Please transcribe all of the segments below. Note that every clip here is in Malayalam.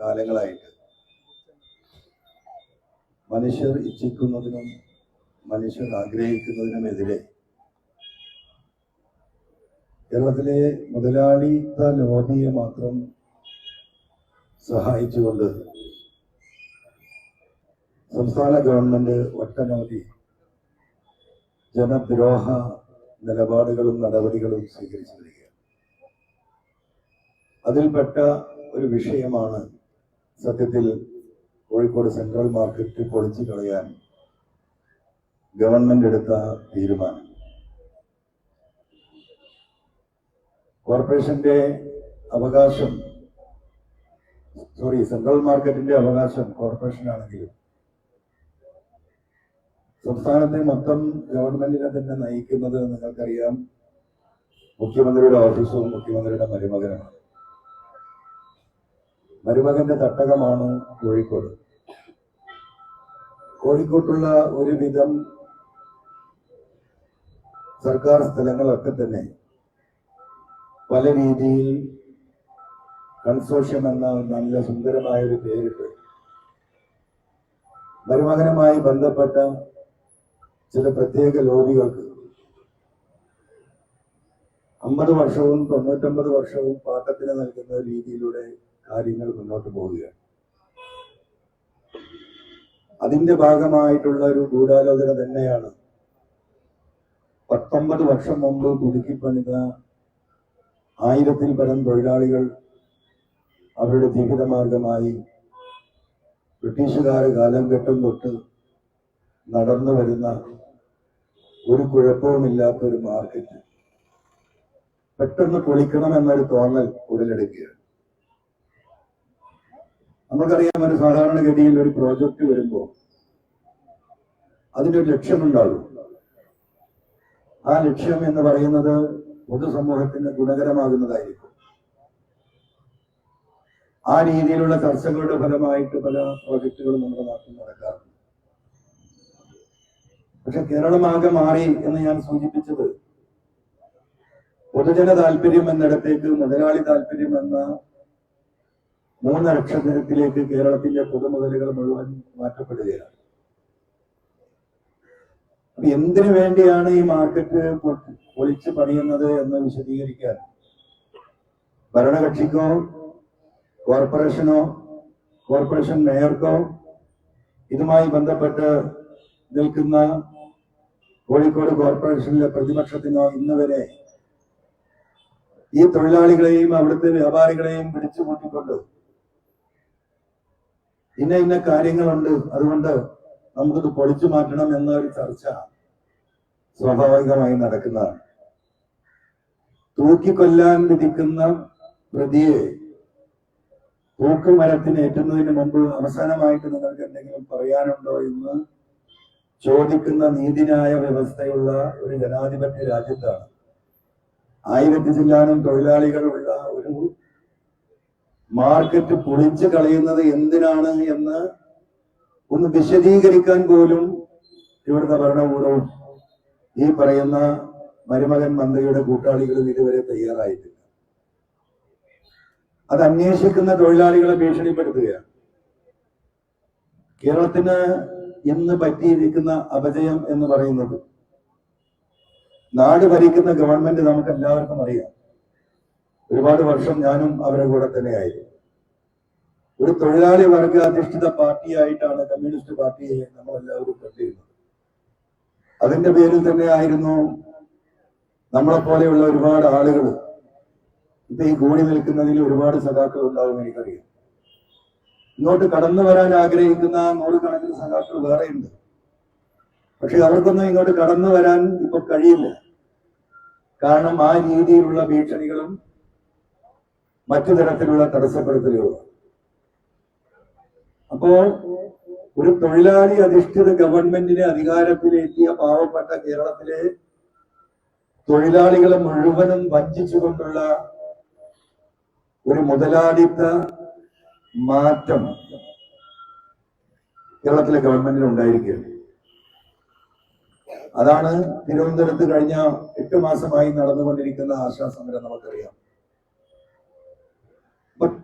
കാലങ്ങളായിട്ട്. മനുഷ്യർ ഇച്ഛിക്കുന്നതിനും മനുഷ്യർ ആഗ്രഹിക്കുന്നതിനുമെതിരെ കേരളത്തിലെ മുതലാളിത്ത ലോബിയെ മാത്രം സഹായിച്ചുകൊണ്ട് സംസ്ഥാന ഗവൺമെന്റ് ഒട്ടനവധി ജനദ്രോഹ നിലപാടുകളും നടപടികളും സ്വീകരിച്ചു വരികയാണ്. അതിൽപ്പെട്ട ഒരു വിഷയമാണ് സത്യത്തിൽ കോഴിക്കോട് സെൻട്രൽ മാർക്കറ്റ് പൊളിച്ചു കളയാൻ ഗവൺമെന്റ് എടുത്ത തീരുമാനം. കോർപ്പറേഷന്റെ അവകാശം സോറി സെൻട്രൽ മാർക്കറ്റിന്റെ അവകാശം കോർപ്പറേഷനാണെങ്കിലും സംസ്ഥാനത്തെ മൊത്തം ഗവൺമെന്റിനെ തന്നെ നയിക്കുന്നത് നിങ്ങൾക്കറിയാം. മുഖ്യമന്ത്രിയുടെ ഓഫീസും മുഖ്യമന്ത്രിയുടെ മരുമകനുമാണ് മരുമകന്റെ തട്ടകമാണ് കോഴിക്കോട്. കോഴിക്കോട്ടുള്ള ഒരുവിധം സർക്കാർ സ്ഥലങ്ങളൊക്കെ തന്നെ പല രീതിയിൽ കൺസോഷ്യം എന്ന നല്ല സുന്ദരമായ ഒരു പേരിട്ട് മരുമകനുമായി ബന്ധപ്പെട്ട ചില പ്രത്യേക ലോബികൾക്ക് അമ്പത് വർഷവും തൊണ്ണൂറ്റൊമ്പത് വർഷവും പാട്ടത്തിന് നൽകുന്ന രീതിയിലൂടെ കാര്യങ്ങൾ മുന്നോട്ട് പോവുകയാണ്. അതിന്റെ ഭാഗമായിട്ടുള്ള ഒരു ഗൂഢാലോചന തന്നെയാണ്. പത്തൊമ്പത് വർഷം മുമ്പ് പുതുക്കിപ്പണിത ആയിരത്തിൽ പരം തൊഴിലാളികൾ അവരുടെ ജീവിതമാർഗമായി ബ്രിട്ടീഷുകാർ കാലം കെട്ടും തൊട്ട് നടന്നു വരുന്ന ഒരു കുഴപ്പവുമില്ലാത്ത ഒരു മാർക്കറ്റ്. പെട്ടെന്ന് പൊളിക്കണം എന്നൊരു തോന്നൽ ഉടലെടുക്കുകയാണ്. നമുക്കറിയാം ഒരു സാധാരണഗതിയിൽ ഒരു പ്രോജക്റ്റ് വരുമ്പോൾ ഒരു ലക്ഷ്യമുണ്ടാകും. ആ ലക്ഷ്യം എന്ന് പറയുന്നത് പൊതുസമൂഹത്തിന് ഗുണകരമാകുന്നതായിരിക്കും. ആ രീതിയിലുള്ള ചർച്ചകളുടെ ഫലമായിട്ട് പല പ്രോജക്റ്റുകളും നമ്മുടെ നാട്ടിൽ നടക്കാറുണ്ട്. പക്ഷെ കേരളമാകെ മാറി എന്ന് ഞാൻ സൂചിപ്പിച്ചത് പൊതുജന താല്പര്യം എന്നിടത്തേക്ക് മുതലാളി താല്പര്യം എന്ന മൂന്നക്ഷരത്തിലേക്ക് കേരളത്തിന്റെ പൊതുമുതലുകൾ മുഴുവൻ മാറ്റപ്പെടുകയാണ്. എന്തിനു വേണ്ടിയാണ് ഈ മാർക്കറ്റ് പൊളിച്ച് പണിയുന്നത് എന്ന് വിശദീകരിക്കാൻ? ഭരണകക്ഷിക്കോ കോർപ്പറേഷനോ കോർപ്പറേഷൻ മേയർക്കോ ഇതുമായി ബന്ധപ്പെട്ട് നിൽക്കുന്ന കോഴിക്കോട് കോർപ്പറേഷനിലെ പ്രതിപക്ഷത്തിനോ ഇന്ന് വരെ ഈ തൊഴിലാളികളെയും അവിടുത്തെ വ്യാപാരികളെയും പിടിച്ചു കൂട്ടിക്കൊണ്ട് ഇന്ന ഇന്ന കാര്യങ്ങളുണ്ട്. അതുകൊണ്ട് നമുക്കത് പൊളിച്ചു മാറ്റണം എന്ന ഒരു ചർച്ച സ്വാഭാവികമായി നടക്കുന്നതാണ്. തൂക്കിക്കൊല്ലാൻ വിധിക്കുന്ന പ്രതിയെ തൂക്കുമരത്തിന് ഏറ്റുന്നതിന് മുമ്പ് അവസാനമായിട്ട് നിങ്ങൾക്ക് എന്തെങ്കിലും പറയാനുണ്ടോ എന്ന് ചോദിക്കുന്ന നീതിന്യായ വ്യവസ്ഥയുള്ള ഒരു ജനാധിപത്യ രാജ്യത്താണ്. ആയിരത്തി ചില്ലാനും തൊഴിലാളികളുള്ള മാർക്കറ്റ് പൊളിച്ചു കളയുന്നത് എന്തിനാണ് എന്ന് ഒന്ന് വിശദീകരിക്കാൻ പോലും ഇവിടുത്തെ ഭരണകൂടവും ഈ പറയുന്ന മരുമകൻ മന്ത്രിയുടെ കൂട്ടാളികളും ഇതുവരെ തയ്യാറായിട്ടില്ല. അത് അന്വേഷിക്കുന്ന തൊഴിലാളികളെ ഭീഷണിപ്പെടുത്തുകയാണ്. കേരളത്തിന് ഇന്ന് പറ്റിയിരിക്കുന്ന അപജയം എന്ന് പറയുന്നത് നാട് ഭരിക്കുന്ന ഗവൺമെന്റ് നമുക്ക് എല്ലാവർക്കും അറിയാം. ഒരുപാട് വർഷം ഞാനും അവരുടെ കൂടെ തന്നെയായിരുന്നു. ഒരു തൊഴിലാളി വർഗ അധിഷ്ഠിത പാർട്ടിയായിട്ടാണ് കമ്മ്യൂണിസ്റ്റ് പാർട്ടിയെ നമ്മൾ എല്ലാവരും കണ്ടിരുന്നത്. അതിന്റെ പേരിൽ തന്നെ ആയിരുന്നു നമ്മളെ പോലെയുള്ള ഒരുപാട് ആളുകൾ ഇപ്പൊ ഈ കൂടി നിൽക്കുന്നതിൽ ഒരുപാട് സഖാക്കൾ ഉണ്ടാവും എനിക്കറിയാം. ഇങ്ങോട്ട് കടന്നു വരാൻ ആഗ്രഹിക്കുന്ന നൂറുകണക്കിന് സഖാക്കൾ വേറെയുണ്ട്. പക്ഷെ അവർക്കൊന്നും ഇങ്ങോട്ട് കടന്നു വരാൻ ഇപ്പൊ കഴിയില്ല. കാരണം ആ രീതിയിലുള്ള ഭീഷണികളും മറ്റു തരത്തിലുള്ള തടസ്സപ്പെടുത്തലുകളും അപ്പോ ഒരു തൊഴിലാളി അധിഷ്ഠിത ഗവൺമെന്റിനെ അധികാരത്തിലെത്തിയ പാവപ്പെട്ട കേരളത്തിലെ തൊഴിലാളികളെ മുഴുവനും വഞ്ചിച്ചുകൊണ്ടുള്ള ഒരു മുതലാളിത്ത മാറ്റം കേരളത്തിലെ ഗവൺമെന്റിന് ഉണ്ടായിരിക്കുകയാണ്. അതാണ് തിരുവനന്തപുരത്ത് കഴിഞ്ഞ എട്ട് മാസമായി നടന്നുകൊണ്ടിരിക്കുന്ന ആശാ സമരം നമുക്കറിയാം.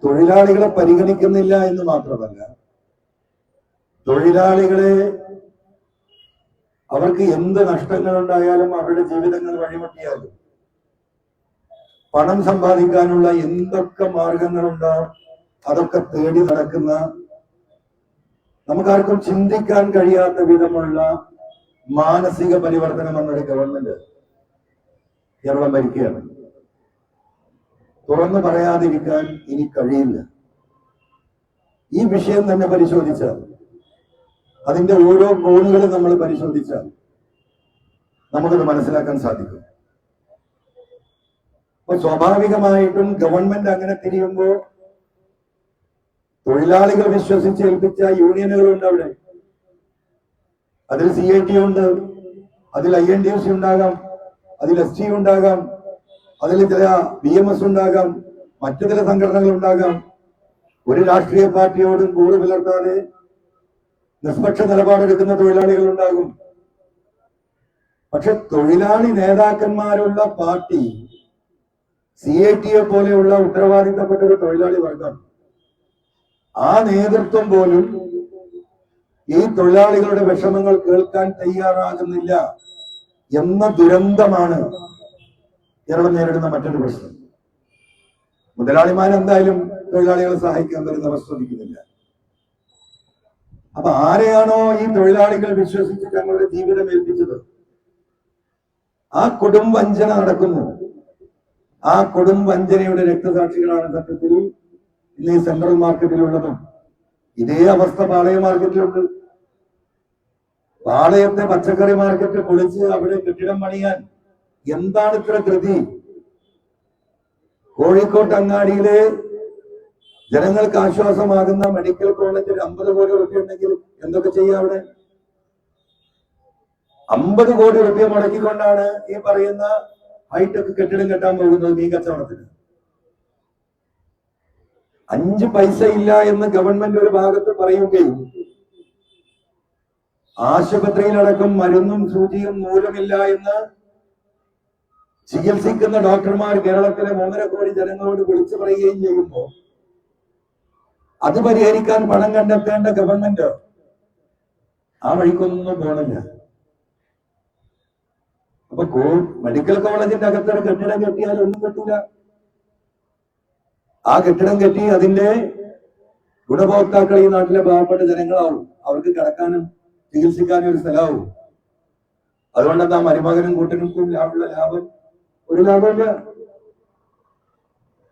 തൊഴിലാളികളെ പരിഗണിക്കുന്നില്ല എന്ന് മാത്രമല്ല തൊഴിലാളികളെ അവർക്ക് എന്ത് നഷ്ടങ്ങൾ ഉണ്ടായാലും അവരുടെ ജീവിതങ്ങൾ വഴിമുട്ടിയാലും പണം സമ്പാദിക്കാനുള്ള എന്തൊക്കെ മാർഗങ്ങളുണ്ടോ അതൊക്കെ തേടി നടക്കുന്ന നമുക്കാർക്കും ചിന്തിക്കാൻ കഴിയാത്ത വിധമുള്ള മാനസിക പരിവർത്തനം എന്നൊരു ഗവൺമെന്റ് കേരളം ഭരിക്കുകയാണ്. തുറന്നു പറയാതിരിക്കാൻ ഇനി കഴിയില്ല. ഈ വിഷയം തന്നെ പരിശോധിച്ചാൽ അതിന്റെ ഓരോ കോണുകളും നമ്മൾ പരിശോധിച്ചാൽ നമുക്കത് മനസ്സിലാക്കാൻ സാധിക്കും. അപ്പൊ സ്വാഭാവികമായിട്ടും ഗവൺമെന്റ് അങ്ങനെ തിരിയുമ്പോ തൊഴിലാളികൾ വിശ്വസിച്ച് ഏൽപ്പിച്ച യൂണിയനുകളുണ്ട് അവിടെ. അതിൽ സി ഐ ടി ഉണ്ട് അതിൽ I N D F C ഉണ്ടാകാം അതിൽ എസ് ടി ഉണ്ടാകാം അതിൽ ചില ബി എം എസ് ഉണ്ടാകാം മറ്റു ചില സംഘടനകൾ ഉണ്ടാകാം. ഒരു രാഷ്ട്രീയ പാർട്ടിയോടും കൂറ് പുലർത്താതെ നിഷ്പക്ഷ നിലപാടെടുക്കുന്ന തൊഴിലാളികൾ ഉണ്ടാകും. പക്ഷെ തൊഴിലാളി നേതാക്കന്മാരുള്ള പാർട്ടി സി ഐ ടിയെ പോലെയുള്ള ഉത്തരവാദിത്തപ്പെട്ട ഒരു തൊഴിലാളി വർഗം ആ നേതൃത്വം പോലും ഈ തൊഴിലാളികളുടെ വിഷമങ്ങൾ കേൾക്കാൻ തയ്യാറാകുന്നില്ല എന്ന ദുരന്തമാണ് കേരളം നേരിടുന്ന മറ്റൊരു പ്രശ്നം. മുതലാളിമാർ എന്തായാലും തൊഴിലാളികളെ സഹായിക്കാൻ വരുന്ന അവസ്ഥ ശ്രദ്ധിക്കുന്നില്ല. അപ്പൊ ആരെയാണോ ഈ തൊഴിലാളികൾ വിശ്വസിച്ച് തങ്ങളുടെ ജീവിതം ഏൽപ്പിച്ചത്? ആ കൊടും വഞ്ചന നടക്കുന്നു. ആ കൊടും വഞ്ചനയുടെ രക്തസാക്ഷികളാണ് സത്യത്തിൽ ഇന്ന് ഈ സെൻട്രൽ മാർക്കറ്റിലുള്ളതും. ഇതേ അവസ്ഥ പാളയ മാർക്കറ്റിലുണ്ട്. പാളയത്തെ പച്ചക്കറി മാർക്കറ്റ് പൊളിച്ച് അവിടെ കെട്ടിടം പണിയാൻ എന്താണ് ഇത്ര കൃതി കോഴിക്കോട്ട് അങ്ങാടിയിലെ ജനങ്ങൾക്ക് ആശ്വാസമാകുന്ന മെഡിക്കൽ കോളേജിൽ അമ്പത് കോടി റുപ്യ ഉണ്ടെങ്കിൽ എന്തൊക്കെ ചെയ്യാം അവിടെ? അമ്പത് കോടി റുപ്യ മുടക്കിക്കൊണ്ടാണ് ഈ പറയുന്ന ഹൈടെക് കെട്ടിടം കെട്ടാൻ പോകുന്നത് മീൻ കച്ചവടത്തിന്. അഞ്ച് പൈസ ഇല്ല എന്ന് ഗവൺമെന്റ് ഒരു ഭാഗത്ത് പറയുകയും ആശുപത്രിയിലടക്കം മരുന്നും സൂചിയും മൂലമില്ല എന്ന് ചികിത്സിക്കുന്ന ഡോക്ടർമാർ കേരളത്തിലെ മൂന്നര കോടി ജനങ്ങളോട് വിളിച്ചു പറയുകയും ചെയ്യുമ്പോൾ അത് പരിഹരിക്കാൻ പണം കണ്ടെത്തേണ്ട ഗവൺമെന്റ്? ആ വഴിക്കൊന്നും പോണില്ല. അപ്പൊ കോ മെഡിക്കൽ കോളേജിന്റെ അകത്തൊരു കെട്ടിടം കെട്ടിയാൽ ഒന്നും കെട്ടില്ല ആ കെട്ടിടം കെട്ടി അതിന്റെ ഗുണഭോക്താക്കൾ ഈ നാട്ടിലെ പാവപ്പെട്ട ജനങ്ങളാവും. അവർക്ക് കിടക്കാനും ചികിത്സിക്കാനും ഒരു സ്ഥലമാവും. അതുകൊണ്ടെന്താ മരുമകനും കൂട്ടനും ലാഭം? ഒരു ലാഭമില്ല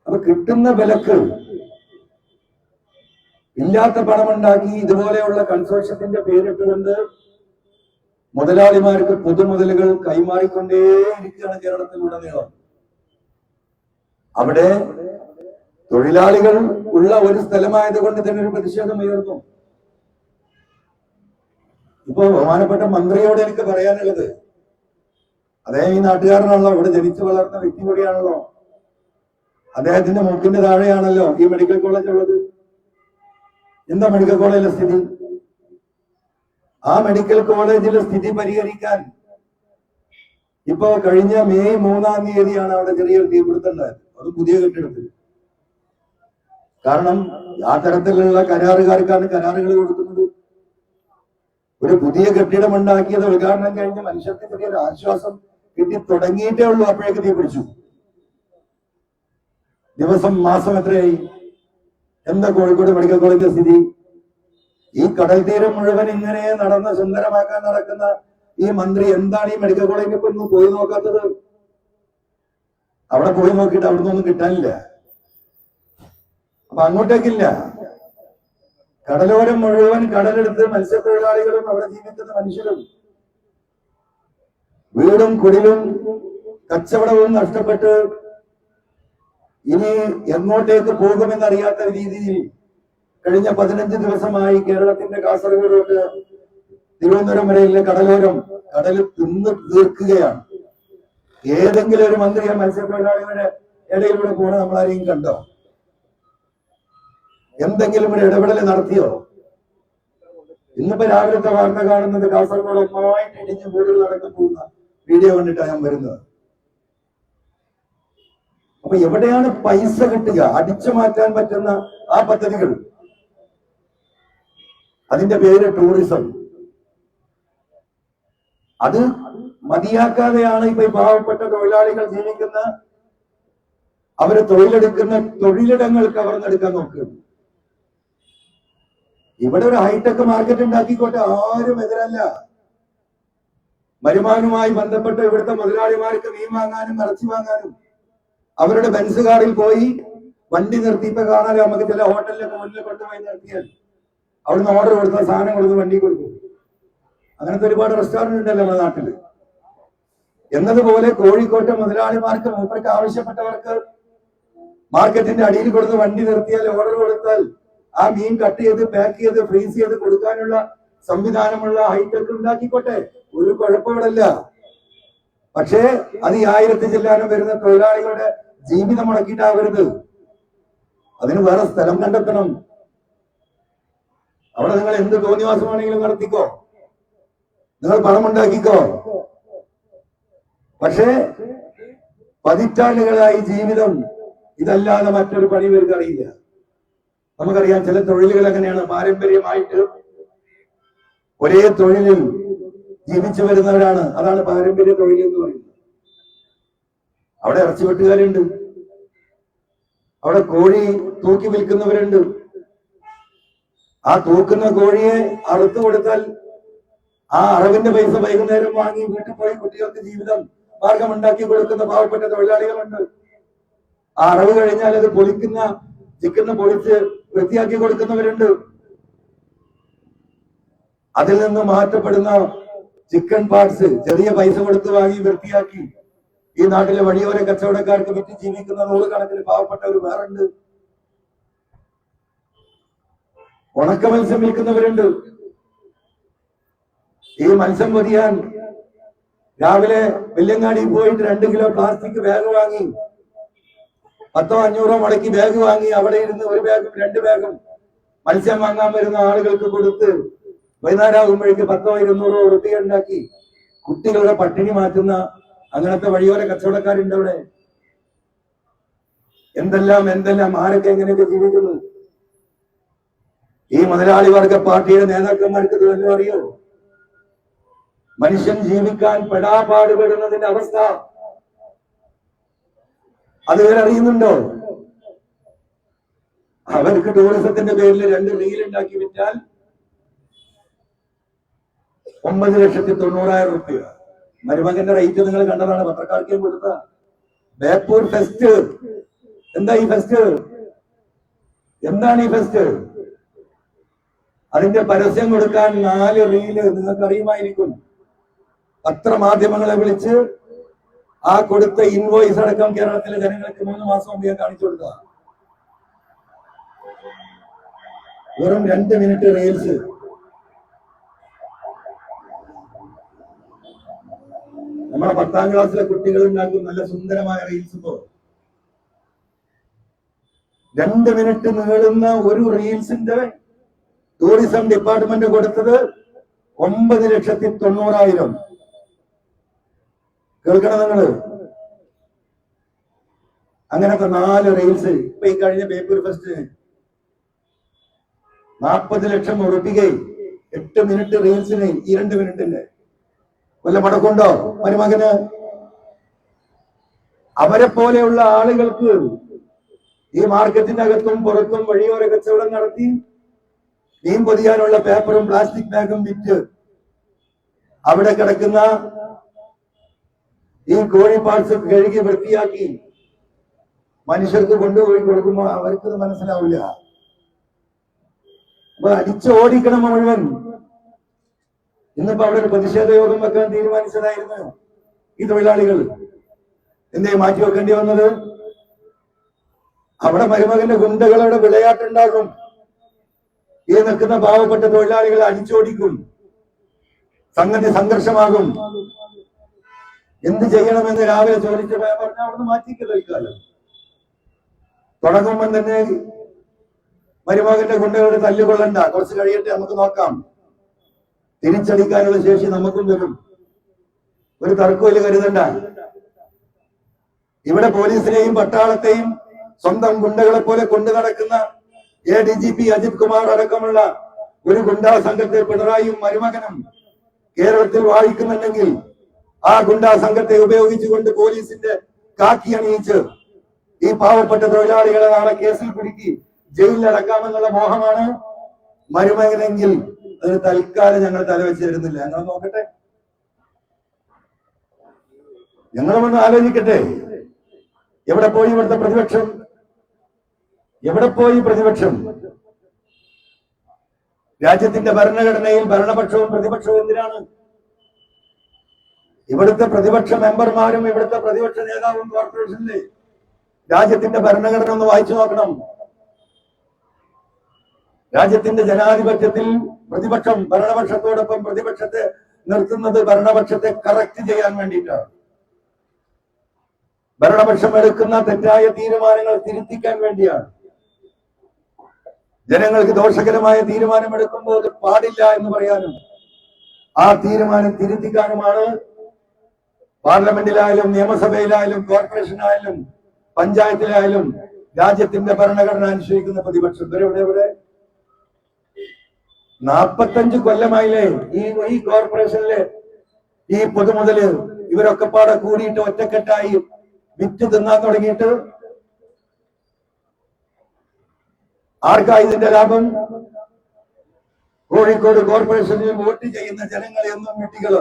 അപ്പൊ കിട്ടുന്ന വിലക്ക് ഇല്ലാത്ത പണമുണ്ടാക്കി ഇതുപോലെയുള്ള കൺസോർഷ്യത്തിന്റെ പേരിട്ടുകൊണ്ട് മുതലാളിമാർക്ക് പുതുമുതലുകൾ കൈമാറിക്കൊണ്ടേയിരിക്കുകയാണ് കേരളത്തിലുടനീളം. അവിടെ തൊഴിലാളികൾ ഉള്ള ഒരു സ്ഥലമായത് കൊണ്ട് തന്നെ ഒരു പ്രതിഷേധം ഉയർന്നു. ഇപ്പൊ ബഹുമാനപ്പെട്ട മന്ത്രിയോട് എനിക്ക് പറയാനുള്ളത് അദ്ദേഹം ഈ നാട്ടുകാരനാണല്ലോ. ഇവിടെ ജനിച്ചു വളർന്ന വ്യക്തി കൂടിയാണല്ലോ. അദ്ദേഹത്തിന്റെ മൂക്കിന്റെ താഴെയാണല്ലോ ഈ മെഡിക്കൽ കോളേജ് ഉള്ളത്. എന്താ മെഡിക്കൽ കോളേജിലെ സ്ഥിതി? ആ മെഡിക്കൽ കോളേജിലെ സ്ഥിതി പരിഹരിക്കാൻ ഇപ്പൊ കഴിഞ്ഞ മെയ് മൂന്നാം തീയതിയാണ് അവിടെ ചെറിയൊരു തീപിടുത്തം അത് പുതിയ കെട്ടിടത്തിൽ കാരണം ആ തരത്തിലുള്ള കരാറുകാർക്കാണ് കരാറുകൾ കൊടുക്കുന്നത്. ഒരു പുതിയ കെട്ടിടം ഉണ്ടാക്കിയത് ഉദ്ഘാടനം കഴിഞ്ഞ് മനുഷ്യർക്ക് ചെറിയൊരു ആശ്വാസം കിട്ടി തുടങ്ങിയിട്ടേ ഉള്ളൂ അപ്പോഴേക്ക് തീ പിടിച്ചു ദിവസം മാസം എത്രയായി? എന്താ കോഴിക്കോട് മെഡിക്കൽ കോളേജിന്റെ സ്ഥിതി? ഈ കടൽ തീരം മുഴുവൻ ഇങ്ങനെ നടന്ന് സുന്ദരമാക്കാൻ നടക്കുന്ന ഈ മന്ത്രി എന്താണ് ഈ മെഡിക്കൽ കോളേജിൽ ഇപ്പൊ പോയി നോക്കാത്തത്? അവിടെ പോയി നോക്കിയിട്ട് അവിടെ നിന്നൊന്നും കിട്ടാനില്ല. അപ്പൊ അങ്ങോട്ടേക്കില്ല കടലോരം മുഴുവൻ കടലെടുത്ത് മത്സ്യത്തൊഴിലാളികളും അവിടെ ജീവിക്കുന്ന മനുഷ്യരും വീടും കുടിലും കച്ചവടവും നഷ്ടപ്പെട്ട് ഇനി എങ്ങോട്ടേക്ക് പോകുമെന്നറിയാത്ത രീതിയിൽ കഴിഞ്ഞ പതിനഞ്ച് ദിവസമായി കേരളത്തിന്റെ കാസർഗോഡ് തിരുവനന്തപുരം വരെയുള്ള കടലോരം കടൽ തിന്ന് തീർക്കുകയാണ്. ഏതെങ്കിലും ഒരു മന്ത്രിയെ മത്സ്യത്തൊഴിലാളികളുടെ ഇടയിലൂടെ പോണ നമ്മളാരെയും കണ്ടോ? എന്തെങ്കിലും ഒരു ഇടപെടൽ നടത്തിയോ? ഇന്നിപ്പോ രാവിലത്തെ വാർത്ത കാണുന്നത് കാസർഗോഡ് ഒന്നായിട്ട് ഇടിഞ്ഞ് വീടുകൾ നടക്കാൻ പോകുന്ന വീഡിയോ കണ്ടിട്ടാണ് ഞാൻ വരുന്നത്. അപ്പൊ എവിടെയാണ് പൈസ കിട്ടുക? അടിച്ചു മാറ്റാൻ പറ്റുന്ന ആ പദ്ധതികൾ. അതിന്റെ പേര് ടൂറിസം അത് മതിയാക്കാതെയാണ് ഇപ്പൊ പാവപ്പെട്ട തൊഴിലാളികൾ ജീവിക്കുന്ന അവർ തൊഴിലെടുക്കുന്ന തൊഴിലിടങ്ങൾ കവർന്നെടുക്കാൻ നോക്കുന്നത് ഇവിടെ ഒരു ഹൈടെക് മാർക്കറ്റ് ഉണ്ടാക്കിക്കോട്ടെ ആരും എതിരല്ല. വരുമാനവുമായി ബന്ധപ്പെട്ട് ഇവിടുത്തെ മുതലാളിമാർക്ക് മീൻ വാങ്ങാനും ഇറച്ചി വാങ്ങാനും അവരുടെ ബെൻസ് കാറിൽ പോയി വണ്ടി നിർത്തി ഇപ്പൊ കാണാൻ നമുക്ക് ചില ഹോട്ടലിലൊക്കെ മുന്നിൽ കൊണ്ടുപോയി നിർത്തിയാൽ അവിടുന്ന് ഓർഡർ കൊടുത്ത സാധനം കൊടുത്ത് വണ്ടി കൊടുക്കും. അങ്ങനത്തെ ഒരുപാട് റെസ്റ്റോറന്റ് ഉണ്ടല്ലോ നമ്മുടെ നാട്ടിൽ. എന്നതുപോലെ കോഴിക്കോട്ടെ മുതലാളിമാർക്ക് മൂപ്പർക്ക് ആവശ്യപ്പെട്ടവർക്ക് മാർക്കറ്റിന്റെ അടിയിൽ കൊടുത്ത് വണ്ടി നിർത്തിയാൽ ഓർഡർ കൊടുത്താൽ ആ മീൻ കട്ട് ചെയ്ത് പാക്ക് ചെയ്ത് ഫ്രീസ് ചെയ്ത് കൊടുക്കാനുള്ള സംവിധാനമുള്ള ഹൈടെക് ഉണ്ടാക്കിക്കോട്ടെ. ഒരു കുഴപ്പമില്ല പക്ഷേ അത് ഈ ആയിരത്തി ചെല്ലാനും വരുന്ന തൊഴിലാളികളുടെ ജീവിതം മുടക്കിയിട്ടാവരുത്. അതിന് വേറെ സ്ഥലം കണ്ടെത്തണം. അവിടെ നിങ്ങൾ എന്ത് തോന്നിവാസമാണെങ്കിലും നടത്തിക്കോ. നിങ്ങൾ പണം ഉണ്ടാക്കിക്കോ. പക്ഷേ പതിറ്റാണ്ടുകളായി ജീവിതം ഇതല്ലാതെ മറ്റൊരു പണി പേർക്ക് അറിയില്ല നമുക്കറിയാം ചില തൊഴിലുകൾ എങ്ങനെയാണ്? പാരമ്പര്യമായിട്ട് ഒരേ തൊഴിലിൽ ജീവിച്ചു വരുന്നവരാണ്. അതാണ് പാരമ്പര്യ തൊഴിൽ എന്ന് പറയുന്നത്. അവിടെ ഇറച്ചി വെട്ടുകാരുണ്ട് അവിടെ കോഴി തൂക്കി വിൽക്കുന്നവരുണ്ട്. ആ തൂക്കുന്ന കോഴിയെ അറുത്തു കൊടുത്താൽ ആ അറവിന്റെ പൈസ വൈകുന്നേരം വാങ്ങി വീട്ടിൽ പോയി കുട്ടികൾക്ക് ജീവിതം മാർഗം ഉണ്ടാക്കി കൊടുക്കുന്ന പാവപ്പെട്ട തൊഴിലാളികളുണ്ട്. ആ അറവ് കഴിഞ്ഞാൽ അത് പൊളിക്കുന്ന ചിക്കന് പൊളിച്ച് വൃത്തിയാക്കി കൊടുക്കുന്നവരുണ്ട്. അതിൽ നിന്ന് മാറ്റപ്പെടുന്ന ചിക്കൻ പാർട്സ് ചെറിയ പൈസ കൊടുത്ത് വാങ്ങി വൃത്തിയാക്കി ഈ നാട്ടിലെ വഴിയോര കച്ചവടക്കാർക്ക് വിറ്റ് ജീവിക്കുന്ന നൂറുകണക്കിന് പാവപ്പെട്ടവർ വേറുണ്ട്. ഉണക്ക മത്സ്യം വിൽക്കുന്നവരുണ്ട് ഈ മത്സ്യം പൊതിയാൻ രാവിലെ വെല്ലങ്ങാടി പോയിട്ട് രണ്ട് കിലോ പ്ലാസ്റ്റിക് ബാഗ് വാങ്ങി പത്തോ അഞ്ഞൂറോ മുടക്കി ബാഗ് വാങ്ങി അവിടെ ഇരുന്ന് ഒരു ബാഗും രണ്ട് ബാഗും മത്സ്യം വാങ്ങാൻ വരുന്ന ആളുകൾക്ക് കൊടുത്ത് വൈകുന്നേരം ആകുമ്പോഴേക്ക് പത്തോ ഇരുന്നൂറോ റുപ്യ ഉണ്ടാക്കി കുട്ടികളുടെ പട്ടിണി മാറ്റുന്ന അങ്ങനത്തെ വഴിയോര കച്ചവടക്കാരുണ്ട് അവിടെ. എന്തെല്ലാം എന്തെല്ലാം ആരൊക്കെ എങ്ങനെയൊക്കെ ജീവിക്കുന്നു? ഈ മുതലാളി വർഗ പാർട്ടിയുടെ നേതാക്കന്മാർക്ക് ഇത് അറിയോ? മനുഷ്യൻ ജീവിക്കാൻ പെടാപാടുപെടുന്നതിന്റെ അവസ്ഥ. അത് ഇവരറിയുന്നുണ്ടോ അവർക്ക് ടൂറിസത്തിന്റെ പേരിൽ രണ്ട് റീൽ ഉണ്ടാക്കി വിറ്റാൽ ഒമ്പത് ലക്ഷത്തി തൊണ്ണൂറായിരം റുപ്യ. മരുമകന്റെ റേറ്റ് നിങ്ങൾ കണ്ടതാണ് പത്രക്കാർക്കും കൊടുത്ത. ബേപ്പൂർ ഫെസ്റ്റ് എന്താ ഈ ഫെസ്റ്റ് എന്താണ് ഈ ഫെസ്റ്റ് അതിന്റെ പരസ്യം കൊടുക്കാൻ നാല് റീൽ നിങ്ങൾക്ക് അറിയുമായിരിക്കും പത്രമാധ്യമങ്ങളെ വിളിച്ച് ആ കൊടുത്ത ഇൻവോയ്സ് അടക്കം കേരളത്തിലെ ജനങ്ങൾക്ക് മൂന്ന് മാസം മുമ്പ് കാണിച്ചു കൊടുക്കുക വെറും രണ്ട് മിനിറ്റ് റീൽസ് നമ്മുടെ പത്താം ക്ലാസ്സിലെ കുട്ടികൾ ഉണ്ടാക്കും നല്ല സുന്ദരമായ റീൽസ് ഇപ്പോ. രണ്ട് മിനിറ്റ് നീളുന്ന ഒരു റീൽസിന്റെ ടൂറിസം ഡിപ്പാർട്ട്മെന്റ് കൊടുത്തത് ഒമ്പത് ലക്ഷത്തി തൊണ്ണൂറായിരം. കേൾക്കണം നിങ്ങൾ? അങ്ങനത്തെ നാല് റീൽസ് ഇപ്പൊ ഈ കഴിഞ്ഞ പേപ്പർ ഫെസ്റ്റിന് നാൽപ്പത് ലക്ഷം ഉറപ്പിക്കുകയും എട്ട് മിനിറ്റ് റീൽസിന് ഈ രണ്ട് മിനിറ്റിന്റെ വല്ല മടക്കുണ്ടോ മരുമകന്? അവരെ പോലെയുള്ള ആളുകൾക്ക് ഈ മാർക്കറ്റിന്റെ അകത്തും പുറത്തും വഴിയോര കച്ചവടം നടത്തി മീൻ പൊതിയാനുള്ള പേപ്പറും പ്ലാസ്റ്റിക് ബാഗും വിറ്റ് അവിടെ കിടക്കുന്ന ഈ കോഴി പാർട്സ് കഴുകി വൃത്തിയാക്കി മനുഷ്യർക്ക് കൊണ്ടുപോയി കൊടുക്കുമ്പോൾ അവർക്കത് മനസ്സിലാവില്ല. അപ്പൊ അടിച്ചു ഓടിക്കണം മുഴുവൻ. ഇന്നിപ്പോ അവിടെ ഒരു പ്രതിഷേധ യോഗം വെക്കാൻ തീരുമാനിച്ചതായിരുന്നു ഈ തൊഴിലാളികൾ. എന്തേ മാറ്റി വെക്കേണ്ടി വന്നത്? അവിടെ മരുമകന്റെ ഗുണ്ടകളുടെ വിളയാട്ടുണ്ടാകും. ഈ നിൽക്കുന്ന പാവപ്പെട്ട തൊഴിലാളികളെ അടിച്ചോടിക്കും. സംഗതി സംഘർഷമാകും. എന്ത് ചെയ്യണമെന്ന് രാവിലെ ചോദിച്ച പറഞ്ഞാൽ പറഞ്ഞു അവിടുന്ന് മാറ്റിക്ക് തൽക്കാലം തുടങ്ങുമ്പോൾ തന്നെ മരുമകന്റെ ഗുണ്ടകളുടെ തല്ലുകൊള്ളണ്ട. കുറച്ച് കഴിയട്ടെ നമുക്ക് നോക്കാം. തിരിച്ചടിക്കാനുള്ള ശേഷി നമുക്കും വരും. ഒരു തർക്കമില്ല കരുതണ്ട. ഇവിടെ പോലീസിനെയും പട്ടാളത്തെയും സ്വന്തം ഗുണ്ടകളെ പോലെ കൊണ്ടു നടക്കുന്ന A D G P Ajith Kumar അടക്കമുള്ള ഒരു ഗുണ്ടാ സംഘത്തെ പിണറായിയും മരുമകനും കേരളത്തിൽ വാഴിക്കുന്നുണ്ടെങ്കിൽ ആ ഗുണ്ടാ സംഘത്തെ ഉപയോഗിച്ചുകൊണ്ട് പോലീസിന്റെ കാക്കി അണിയിച്ച് ഈ പാവപ്പെട്ട തൊഴിലാളികളെ നാളെ കേസിൽ പിടിക്കി ജയിലിലടക്കാമെന്നുള്ള മോഹമാണ് മരുമകനെങ്കിൽ അതിന് തൽക്കാലം ഞങ്ങൾ തലവെച്ച് തരുന്നില്ല. ഞങ്ങൾ നോക്കട്ടെ. ഞങ്ങളുമൊന്ന് ആലോചിക്കട്ടെ. എവിടെ പോയി ഇവിടുത്തെ പ്രതിപക്ഷം? എവിടെ പോയി പ്രതിപക്ഷം? രാജ്യത്തിന്റെ ഭരണഘടനയിൽ ഭരണപക്ഷവും പ്രതിപക്ഷവും എന്തിനാണ്? ഇവിടുത്തെ പ്രതിപക്ഷ മെമ്പർമാരും ഇവിടുത്തെ പ്രതിപക്ഷ നേതാവും കോർപ്പറേഷനിലെ രാജ്യത്തിന്റെ ഭരണഘടന ഒന്ന് വായിച്ചു നോക്കണം. രാജ്യത്തിന്റെ ജനാധിപത്യത്തിൽ പ്രതിപക്ഷം ഭരണപക്ഷത്തോടൊപ്പം പ്രതിപക്ഷത്തെ നിർത്തുന്നത് ഭരണപക്ഷത്തെ കറക്റ്റ് ചെയ്യാൻ വേണ്ടിയിട്ടാണ്. ഭരണപക്ഷം എടുക്കുന്ന തെറ്റായ തീരുമാനങ്ങൾ തിരുത്തിക്കാൻ വേണ്ടിയാണ്. ജനങ്ങൾക്ക് ദോഷകരമായ തീരുമാനം എടുക്കുമ്പോൾ അത് പാടില്ല എന്ന് പറയാനും ആ തീരുമാനം തിരുത്തിക്കാനുമാണ് പാർലമെന്റിലായാലും നിയമസഭയിലായാലും കോർപ്പറേഷനായാലും പഞ്ചായത്തിലായാലും രാജ്യത്തിന്റെ ഭരണഘടന അനുസരിക്കുന്ന പ്രതിപക്ഷം. ഇവരെ ഇവിടെ ഇവിടെ നാപ്പത്തഞ്ച് കൊല്ലമായില്ലേ ഈ ഈ കോർപ്പറേഷനിലെ ഈ പൊതുമുതൽ ഇവരൊക്കെ പാടെ കൂടിയിട്ട് ഒറ്റക്കെട്ടായി വിറ്റ് തിന്നാൻ തുടങ്ങിയിട്ട് ആർക്കാ ഇതിന്റെ ലാഭം? കോഴിക്കോട് കോർപ്പറേഷനിൽ വോട്ട് ചെയ്യുന്ന ജനങ്ങൾ എന്നും വിട്ടികൾ.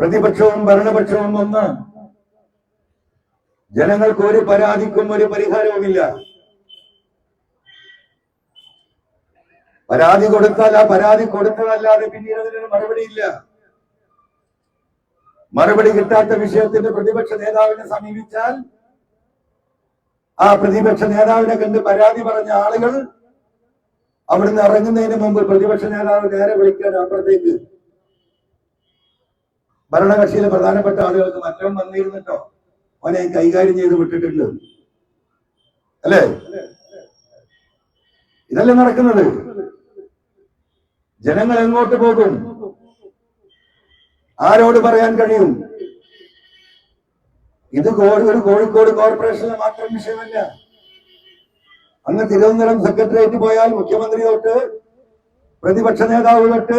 പ്രതിപക്ഷവും ഭരണപക്ഷവും ഒന്ന്. ജനങ്ങൾക്ക് ഒരു പരാതിക്കും ഒരു പരിഹാരവുമില്ല. പരാതി കൊടുത്താൽ ആ പരാതി കൊടുത്തതല്ലാതെ പിന്നീട് അതിനൊരു മറുപടിയില്ല മറുപടി കിട്ടാത്ത വിഷയത്തിന്റെ പ്രതിപക്ഷ നേതാവിനെ സമീപിച്ചാൽ ആ പ്രതിപക്ഷ നേതാവിനെ കണ്ട് പരാതി പറഞ്ഞ ആളുകൾ അവിടുന്ന് ഇറങ്ങുന്നതിന് മുമ്പ് പ്രതിപക്ഷ നേതാവ് നേരെ വിളിക്കാൻ അപ്പുറത്തേക്ക്. ഭരണകക്ഷിയിലെ പ്രധാനപ്പെട്ട ആളുകൾക്ക് മറ്റവൻ വന്നിരുന്നിട്ടോ? അവനെ കൈകാര്യം ചെയ്ത് വിട്ടിട്ടുണ്ട്. അല്ലേ? ഇതല്ലേ നടക്കുന്നത്? ജനങ്ങൾ എങ്ങോട്ട് പോകും? ആരോട് പറയാൻ കഴിയും? ഇത് ഒരു കോഴിക്കോട് കോർപ്പറേഷനിലെ മാത്രം വിഷയമല്ല. അന്ന് തിരുവനന്തപുരം സെക്രട്ടേറിയറ്റ് പോയാൽ മുഖ്യമന്ത്രി തൊട്ട് പ്രതിപക്ഷ നേതാവ് തൊട്ട്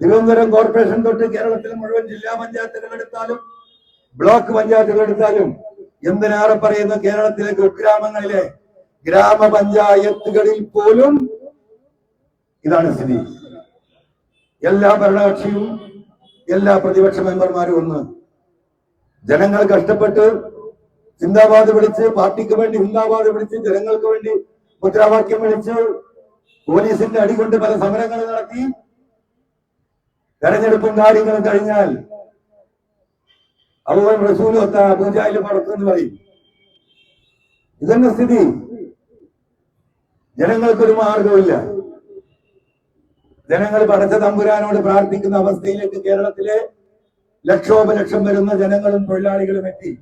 തിരുവനന്തപുരം കോർപ്പറേഷൻ തൊട്ട് കേരളത്തിലെ മുഴുവൻ ജില്ലാ പഞ്ചായത്തുകൾ എടുത്താലും ബ്ലോക്ക് പഞ്ചായത്തുകൾ എടുത്താലും എന്തിനേറെ പറയുന്ന കേരളത്തിലെ കുഗ്രാമങ്ങളിലെ ഗ്രാമപഞ്ചായത്തുകളിൽ പോലും ഇതാണ് സ്ഥിതി. എല്ലാ ഭരണകക്ഷിയും എല്ലാ പ്രതിപക്ഷ മെമ്പർമാരും ഒന്ന്. ജനങ്ങൾ കഷ്ടപ്പെട്ട് ചിന്താബാദ് വിളിച്ച് പാർട്ടിക്ക് വേണ്ടി ചിന്താബാദ് വിളിച്ച് ജനങ്ങൾക്ക് വേണ്ടി മുദ്രാവാക്യം വിളിച്ച് പോലീസിന്റെ അടികൊണ്ട് പല സമരങ്ങൾ നടത്തി. തെരഞ്ഞെടുപ്പും കാര്യങ്ങളും കഴിഞ്ഞാൽ അവൻ റസൂലും ഒത്ത പറയും. ഇതന്നെ സ്ഥിതി? ജനങ്ങൾക്കൊരു മാർഗമില്ല ജനങ്ങൾ പടച്ച തമ്പുരാനോട് പ്രാർത്ഥിക്കുന്ന അവസ്ഥയിലേക്ക് കേരളത്തിലെ ലക്ഷോപലക്ഷം വരുന്ന ജനങ്ങളും തൊഴിലാളികളും എത്തി.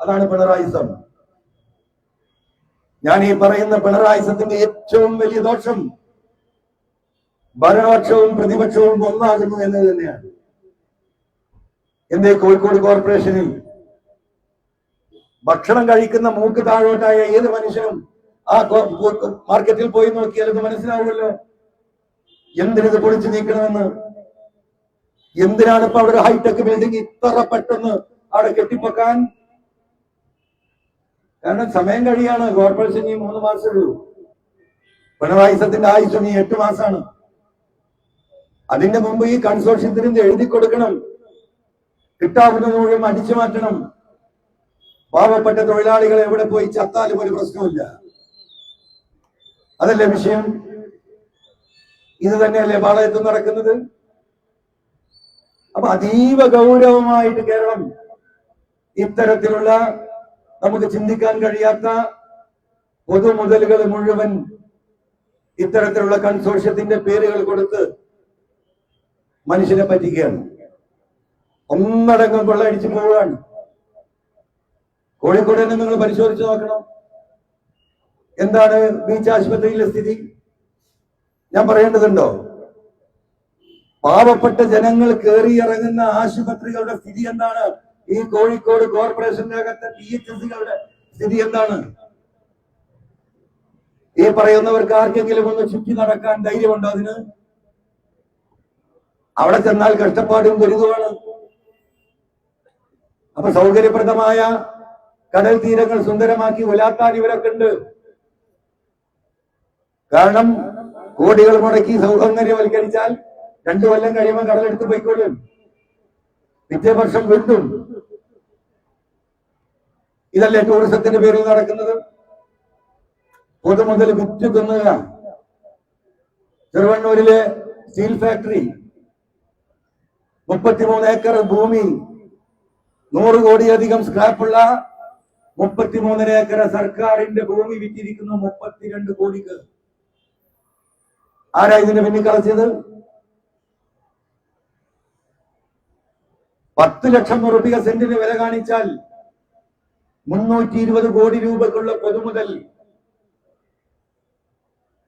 അതാണ് പിണറായിസം. ഞാൻ ഈ പറയുന്ന പിണറായിസത്തിന്റെ ഏറ്റവും വലിയ ദോഷം ഭരണപക്ഷവും പ്രതിപക്ഷവും ഒന്നാകുന്നു എന്നത് തന്നെയാണ്. എന്തേ കോഴിക്കോട് കോർപ്പറേഷനിൽ ഭക്ഷണം കഴിക്കുന്ന മൂക്ക് താഴോട്ടായ ഏത് മനുഷ്യനും ആ മാർക്കറ്റിൽ പോയി നോക്കിയാൽ അത് മനസ്സിലാവുമല്ലോ. എന്തിനിത് പൊളിച്ചു നീക്കണമെന്ന്? എന്തിനാണ് ഇപ്പൊ അവിടെ ഹൈടെക് ബിൽഡിംഗ് ഇത്ര പെട്ടെന്ന് അവിടെ കെട്ടിപ്പൊക്കാൻ? കാരണം സമയം കഴിയാണ്. കോർപ്പറേഷൻ ഈ മൂന്ന് മാസമേ ഉള്ളൂ. പിണറായിസത്തിന്റെ ആയുസ് ഇനി എട്ട് മാസമാണ്. അതിന്റെ മുമ്പ് ഈ കൺസോർഷ്യത്തിന് എഴുതി കൊടുക്കണം. കിട്ടാവുന്ന മുഴുവൻ അടിച്ചു മാറ്റണം. പാവപ്പെട്ട തൊഴിലാളികൾ എവിടെ പോയി ചത്താലും ഒരു പ്രശ്നമില്ല അതല്ലേ വിഷയം? ഇത് തന്നെയല്ലേ പാളയത്ത് നടക്കുന്നത്? അപ്പൊ അതീവ ഗൗരവമായിട്ട് കേരളം ഇത്തരത്തിലുള്ള നമുക്ക് ചിന്തിക്കാൻ കഴിയാത്ത പൊതുമുതലുകൾ മുഴുവൻ ഇത്തരത്തിലുള്ള കൺസോർഷ്യത്തിന്റെ പേരുകൾ കൊടുത്ത് മനുഷ്യനെ പറ്റിക്കുകയാണ്. ഒന്നടങ്കം കൊള്ളയടിച്ചു പോവുകയാണ്. കോഴിക്കോട് തന്നെ നിങ്ങൾ പരിശോധിച്ചു നോക്കണം. എന്താണ് ബീച്ച് ആശുപത്രിയിലെ സ്ഥിതി? ഞാൻ പറയേണ്ടതുണ്ടോ? പാവപ്പെട്ട ജനങ്ങൾ കയറി ഇറങ്ങുന്ന ആശുപത്രികളുടെ സ്ഥിതി എന്താണ്? ഈ കോഴിക്കോട് കോർപ്പറേഷന്റെ അകത്തെ പി എച്ച് എസുകളുടെ സ്ഥിതി എന്താണ്? ഈ പറയുന്നവർക്ക് ആർക്കെങ്കിലും ഒന്ന് ചുറ്റി നടക്കാൻ ധൈര്യമുണ്ടോ അതിന്? അവിടെ ചെന്നാൽ കഷ്ടപ്പാടും ദുരിതമാണ് അപ്പൊ സൗകര്യപ്രദമായ കടൽ തീരങ്ങൾ സുന്ദരമാക്കി ഉലാത്താൻ ഇവരൊക്കെ ഉണ്ട്. കാരണം കോടികൾ മുടക്കി സൗഹൃദവൽക്കരിച്ചാൽ രണ്ടു കൊല്ലം കഴിയുമ്പോൾ കടലെടുത്ത് പോയിക്കൊള്ളും. പിറ്റേ വർഷം വീണ്ടും. ഇതല്ലേ ടൂറിസത്തിന്റെ പേരിൽ നടക്കുന്നത്? പൊതുമുതൽ വിറ്റ് തിന്നുക ചെറുവണ്ണൂരിലെ സ്റ്റീൽ ഫാക്ടറി മുപ്പത്തിമൂന്ന് ഏക്കർ ഭൂമി നൂറ് കോടിയധികം സ്ക്രാപ്പുള്ള മുപ്പത്തിമൂന്നര ഏക്കർ സർക്കാരിന്റെ ഭൂമി വിറ്റിരിക്കുന്നു മുപ്പത്തിരണ്ട് കോടിക്ക്. ആരാ ഇതിന് പിന്നിൽ കളച്ചത് പത്ത് ലക്ഷം റുപ്യ സെന്റിന് വില കാണിച്ചാൽ മുന്നൂറ്റി ഇരുപത് കോടി രൂപക്കുള്ള പൊതുമുതൽ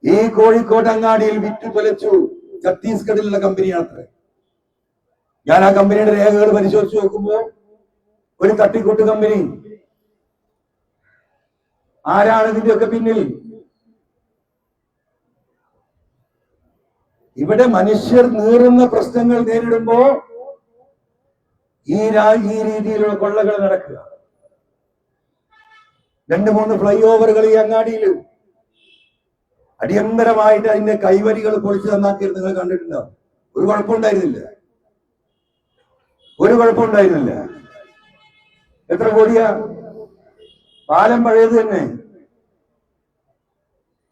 ഈ കോഴിക്കോട് അങ്ങാടിയിൽ വിറ്റു തൊലച്ചു ഛത്തീസ്ഗഡിലുള്ള കമ്പനിയാണത്രേ. ഞാൻ ആ കമ്പനിയുടെ രേഖകൾ പരിശോധിച്ച് നോക്കുമ്പോൾ ഒരു തട്ടിക്കൂട്ട് കമ്പനി. ആരാണ് ഇതിന്റെയൊക്കെ പിന്നിൽ? ഇവിടെ മനുഷ്യർ നീറുന്ന പ്രശ്നങ്ങൾ നേരിടുമ്പോ ഈ രാ- രീതിയിലുള്ള കൊള്ളകൾ നടക്കുക. രണ്ട് മൂന്ന് ഫ്ലൈ ഓവറുകൾ ഈ അങ്ങാടിയിൽ. അടിയന്തരമായിട്ട് അതിന്റെ കൈവരികൾ പൊളിച്ചു നന്നാക്കിയത് നിങ്ങൾ കണ്ടിട്ടുണ്ടോ? ഒരു കുഴപ്പമുണ്ടായിരുന്നില്ല. ഒരു കുഴപ്പമുണ്ടായിരുന്നില്ല. എത്ര കോടിയാ? പാലം പഴയത് തന്നെ.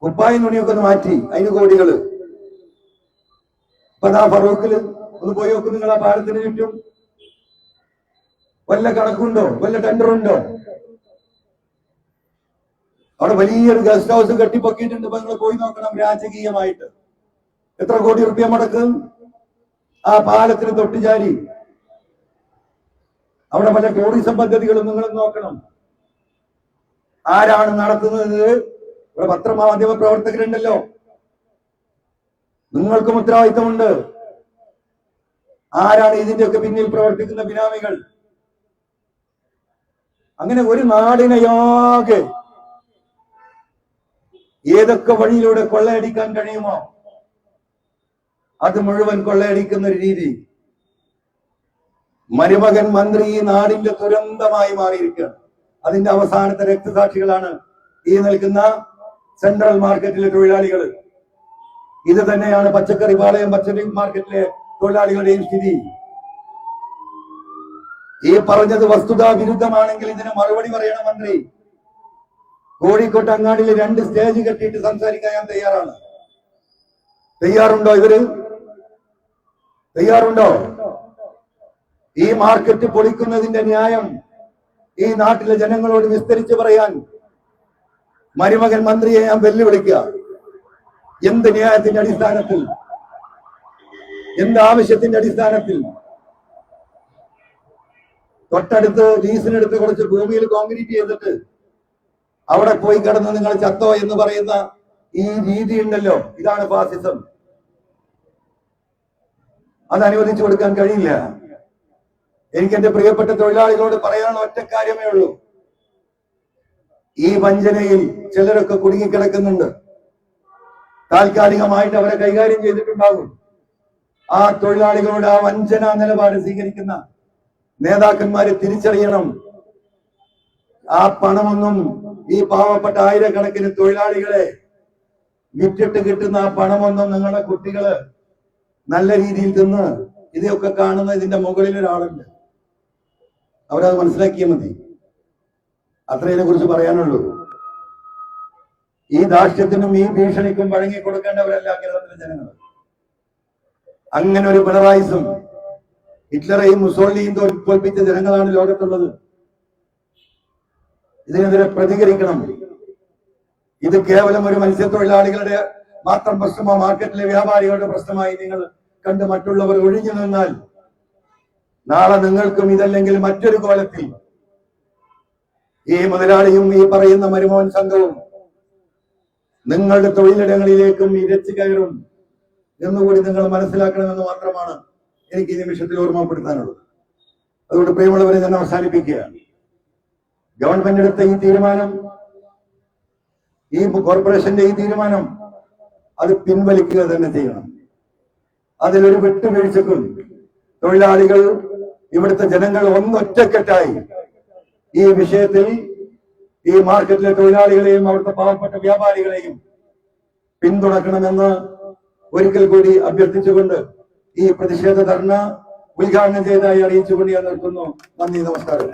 കുപ്പായ തുണിയൊക്കെ ഒന്ന് മാറ്റി. അതിന് കോടികൾ. ഇപ്പൊ ദാ ഫറൂഖിൽ ഒന്ന് പോയി നോക്കും നിങ്ങൾ ആ പാലത്തിന് ചുറ്റും. വല്ല കണക്കുണ്ടോ? വല്ല ടെൻഡർ ഉണ്ടോ അവിടെ വലിയൊരു ഗസ്റ്റ് ഹൗസ് കെട്ടിപ്പൊക്കിയിട്ടുണ്ട്. നിങ്ങൾ പോയി നോക്കണം രാജകീയമായിട്ട്. എത്ര കോടി റുപ്യ മടക്കും? ആ പാലത്തിന് തൊട്ടുചാരി. അവിടെ പല ടൂറിസം പദ്ധതികളും നിങ്ങൾ നോക്കണം. ആരാണ് നടത്തുന്നത്? ഇവിടെ പത്രമാധ്യമ പ്രവർത്തകരുണ്ടല്ലോ. നിങ്ങൾക്കും ഉത്തരവാദിത്തമുണ്ട് ആരാണ് ഇതിന്റെയൊക്കെ പിന്നിൽ പ്രവർത്തിക്കുന്ന ബിനാമികൾ? അങ്ങനെ ഒരു നാടിനെയാകെ ഏതൊക്കെ വഴിയിലൂടെ കൊള്ളയടിക്കാൻ കഴിയുമോ അത് മുഴുവൻ കൊള്ളയടിക്കുന്ന ഒരു രീതി. മരുമകൻ മന്ത്രി ഈ നാടിന്റെ ദുരന്തമായി മാറിയിരിക്കുകയാണ്. അതിന്റെ അവസാനത്തെ രക്തസാക്ഷികളാണ് ഈ നിൽക്കുന്ന സെൻട്രൽ മാർക്കറ്റിലെ തൊഴിലാളികൾ. ഇത് തന്നെയാണ് പച്ചക്കറി പാളയം പച്ചക്കറി മാർക്കറ്റിലെ തൊഴിലാളികളുടെയും സ്ഥിതി. ഈ പറഞ്ഞത് വസ്തുതാ വിരുദ്ധമാണെങ്കിൽ ഇതിന് മറുപടി പറയണം മന്ത്രി. കോഴിക്കോട്ട് അങ്ങാടിയിൽ രണ്ട് സ്റ്റേജ് കെട്ടിയിട്ട് സംസാരിക്കാൻ ഞാൻ തയ്യാറാണ്. തയ്യാറുണ്ടോ ഇവർ? തയ്യാറുണ്ടോ? ഈ മാർക്കറ്റ് പൊളിക്കുന്നതിന്റെ ന്യായം ഈ നാട്ടിലെ ജനങ്ങളോട് വിസ്തരിച്ച് പറയാൻ മരുമകൻ മന്ത്രിയെ ഞാൻ വെല്ലുവിളിക്കുക. എന്ത് ന്യായത്തിന്റെ അടിസ്ഥാനത്തിൽ? എന്ത് ആവശ്യത്തിന്റെ അടിസ്ഥാനത്തിൽ? തൊട്ടടുത്ത് ലീസിനെടുത്ത് കുറച്ച് ഭൂമിയിൽ കോൺക്രീറ്റ് ചെയ്തിട്ട് അവിടെ പോയി കിടന്ന് നിങ്ങൾ ചത്തോ എന്ന് പറയുന്ന ഈ രീതി ഉണ്ടല്ലോ. ഇതാണ് ഫാസിസം അത് അനുവദിച്ചു കൊടുക്കാൻ കഴിയില്ല. എനിക്ക് എന്റെ പ്രിയപ്പെട്ട തൊഴിലാളികളോട് പറയാനുള്ള ഒറ്റ കാര്യമേ ഉള്ളൂ. ഈ വഞ്ചനയിൽ ചിലരൊക്കെ കുടുങ്ങിക്കിടക്കുന്നുണ്ട്. താൽക്കാലികമായിട്ട് അവരെ കൈകാര്യം ചെയ്തിട്ടുണ്ടാകും. ആ തൊഴിലാളികളുടെ ആ വഞ്ചന നിലപാട് സ്വീകരിക്കുന്ന നേതാക്കന്മാരെ തിരിച്ചറിയണം. ആ പണമൊന്നും ഈ പാവപ്പെട്ട ആയിരക്കണക്കിന് തൊഴിലാളികളെ വിറ്റിട്ട് കിട്ടുന്ന ആ പണമൊന്നും നിങ്ങളുടെ കുട്ടികൾ നല്ല രീതിയിൽ തിന്ന് ഇതൊക്കെ കാണുന്ന ഇതിന്റെ മുകളിൽ ഒരാളുണ്ട്. അവരത് മനസ്സിലാക്കിയാൽ മതി. അത്രയെ കുറിച്ച് പറയാനുള്ളൂ. ഈ ദാഷ്ട്യത്തിനും ഈ ഭീഷണിക്കും വഴങ്ങി കൊടുക്കേണ്ടവരല്ല കേരളത്തിലെ ജനങ്ങൾ. അങ്ങനെ ഒരു പിണറായിസും ഹിറ്റ്ലറെയും മുസോളിനെയും തോൽ- തോൽപ്പിച്ച ജനങ്ങളാണ് ലോകത്തുള്ളത്. ഇതിനെതിരെ പ്രതികരിക്കണം. ഇത് കേവലം ഒരു മത്സ്യത്തൊഴിലാളികളുടെ മാത്രം പ്രശ്നമോ മാർക്കറ്റിലെ വ്യാപാരികളുടെ പ്രശ്നമായി നിങ്ങൾ കണ്ട് മറ്റുള്ളവർ ഒഴിഞ്ഞു നിന്നാൽ നാളെ നിങ്ങൾക്കും ഇതല്ലെങ്കിൽ മറ്റൊരു കോലത്തിൽ ഈ മുതലാളിയും ഈ പറയുന്ന മരുമോൻ സംഘവും നിങ്ങളുടെ തൊഴിലിടങ്ങളിലേക്കും ഇരച്ചു കയറും എന്നുകൂടി നിങ്ങൾ മനസ്സിലാക്കണമെന്ന് മാത്രമാണ് എനിക്ക് ഈ നിമിഷത്തിൽ ഓർമ്മപ്പെടുത്താനുള്ളത്. അതുകൊണ്ട് പ്രിയമുള്ളവരെ ഞാൻ അവസാനിപ്പിക്കുകയാണ് ഗവൺമെന്റ് എടുത്ത ഈ തീരുമാനം ഈ കോർപ്പറേഷന്റെ ഈ തീരുമാനം അത് പിൻവലിക്കുക തന്നെ ചെയ്യണം. അതിലൊരു വിട്ടുവീഴ്ചക്കും തൊഴിലാളികൾ ഇവിടുത്തെ ജനങ്ങൾ ഒന്നൊറ്റക്കെട്ടായി ഈ വിഷയത്തിൽ ഈ മാർക്കറ്റിലെ തൊഴിലാളികളെയും അവിടുത്തെ പാവപ്പെട്ട വ്യാപാരികളെയും പിന്തുണക്കണമെന്ന് ഒരിക്കൽ കൂടി അഭ്യർത്ഥിച്ചുകൊണ്ട് ഈ പ്രതിഷേധ ധർണ ഉദ്ഘാടനം ചെയ്തതായി അറിയിച്ചുകൊണ്ട് ഞാൻ നിർത്തുന്നു. നന്ദി നമസ്കാരം.